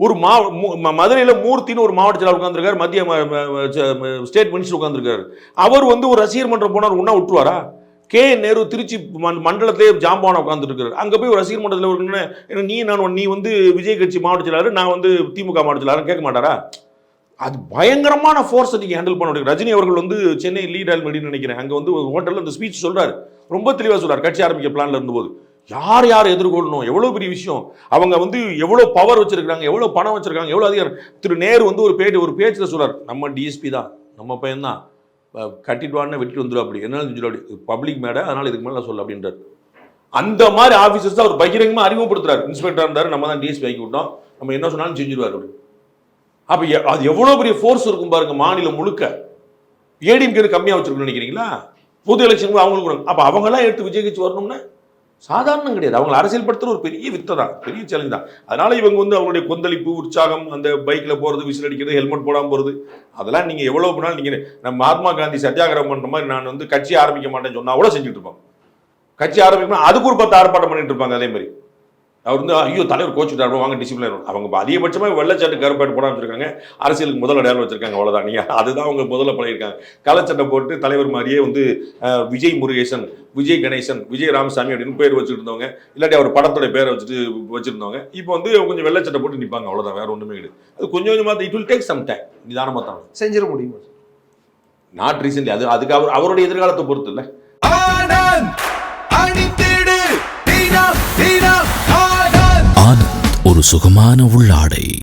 ஒரு மா மதுரையில் மூர்த்தின்னு ஒரு மாவட்ட செயலாளர் உட்காந்துருக்காரு மத்திய ம- ச- ஸ்டேட் மினிஸ்டர் உட்காந்துருக்காரு அவர் வந்து ஒரு ரசிகர் மன்றம் போனார் ஒன்றா விட்டுருவாரா? கே. நேரு திருச்சி மண்- மண்டலத்திலே ஜாம்பான உட்காந்துருக்காரு அங்கே போய் ஒரு ரசிகர் மன்றத்தில் ஒரு என்ன நீ நான் நீ வந்து விஜய் கட்சி மாவட்ட செயலாளர் நான் வந்து திமுக மாவட்ட செயலாளர் கேட்க மாட்டாரா? அது பயங்கரமான ஃபோர்ஸை நீங்கள் ஹேண்டில் பண்ண முடியும். ரஜினி அவர்கள் வந்து சென்னை லீட் ஆல்மெடின்னு நினைக்கிறேன். அங்கே வந்து ஒரு ஹோட்டலில் அந்த ஸ்பீச் சொல்கிறார் ரொம்ப தெளிவாக சொல்கிறார் கட்சி ஆரம்பிக்க பிளானில் இருந்தபோது. யார் யார் எதிர்கொள்ளணும்? எவ்வளோ பெரிய விஷயம். அவங்க வந்து எவ்வளோ பவர் வச்சுருக்காங்க எவ்வளோ பணம் வச்சுருக்காங்க எவ்வளோ அதிகாரம். திரு நேரு வந்து ஒரு பேட்டி ஒரு பேச்சில் சொல்கிறார் நம்ம டிஎஸ்பி தான் நம்ம பையன் தான். கட்டிட்டு வான்னு வெட்டிட்டு வந்துடும் அப்படி. என்ன சொல்லி பப்ளிக் மேடை அதனால் இதுக்கு மேலே சொல்ல அப்படின்றார். அந்த மாதிரி ஆஃபீஸர்ஸ் தான் அவர் பகிரங்கமாக அறிமுகப்படுத்துறாரு. இன்ஸ்பெக்டர் இருந்தார் நம்ம தான் டிஎஸ்பி வாங்கி விட்டோம். நம்ம என்ன சொன்னாலும் செஞ்சிருவார் அப்படி. அப்போ அது எவ்வளோ பெரிய ஃபோர்ஸ் இருக்கும் பாருங்க மாநிலம் முழுக்க. ஏடிஎம்கே கம்மியாக வச்சிருக்கணும்னு நினைக்கிறீங்களா? பொது எலெக்ஷனுக்கு அவங்களுக்கு அப்போ அவங்களாம் எடுத்து விஜய் கட்சி வரணும்னா? சாதாரணம் கிடையாது. அவங்க அரசியல்படுத்துகிற ஒரு பெரிய வித்தை தான் பெரிய சேலஞ்ச் தான். அதனால் இவங்க வந்து அவங்களுடைய கொந்தளிப்பு உற்சாகம் அந்த பைக்கில் போகிறது விசில் அடிக்கிறது ஹெல்மெட் போடாமல் போகிறது அதெல்லாம் நீங்கள் எவ்வளோ பண்ணாலும் நீங்கள் நம்ம மகாத்மா காந்தி சத்தியாகிரகம் பண்ணுற மாதிரி நான் வந்து கட்சி ஆரம்பிக்க மாட்டேன்னு சொன்னால் கூட செஞ்சுட்டு இருப்பாங்க. கட்சி ஆரம்பிக்கணும் அதுக்கு ஒரு பத்து ஆர்ப்பாட்டம் பண்ணிட்டு இருப்பாங்க அதே மாதிரி. அவர் வந்து ஐயோ தலைவர் கோச்சுட்டாரு வாங்க டிசிப்ளின் அவங்க இப்ப அதிகபட்சமா வெள்ளச்சாட்டு கருப்பாட்டு போடாம வச்சிருக்காங்க. அரசியலுக்கு முதல் அடையாளம் வச்சிருக்காங்க அவ்வளவுதான். நீங்க அதுதான் அவங்க முதல்ல பழகிருக்காங்க கலச்சட்டை போட்டு தலைவர் மாதிரியே வந்து விஜய் முருகேசன் விஜய் கணேசன் விஜய் ராமசாமி அப்படின்னு பேர் வச்சுட்டு இருந்தவங்க இல்லாட்டி அவர் படத்தோட பேரை வச்சுட்டு வச்சிருந்தவங்க. இப்போ வந்து கொஞ்சம் வெள்ளச்சட்டை போட்டு நிப்பாங்க அவ்வளவுதான். வேற ஒண்ணுமே கிடையாது. அது கொஞ்சம் கொஞ்சமா it will take some time நிதானமா தான். செஞ்சிட முடியுமா? நாட் ரீசன்ட்லி அது அதுக்கு அவர் அவருடைய எதிர்காலத்தை பொறுத்து இல்லை. ஒரு சுகமான உள்ளாடை.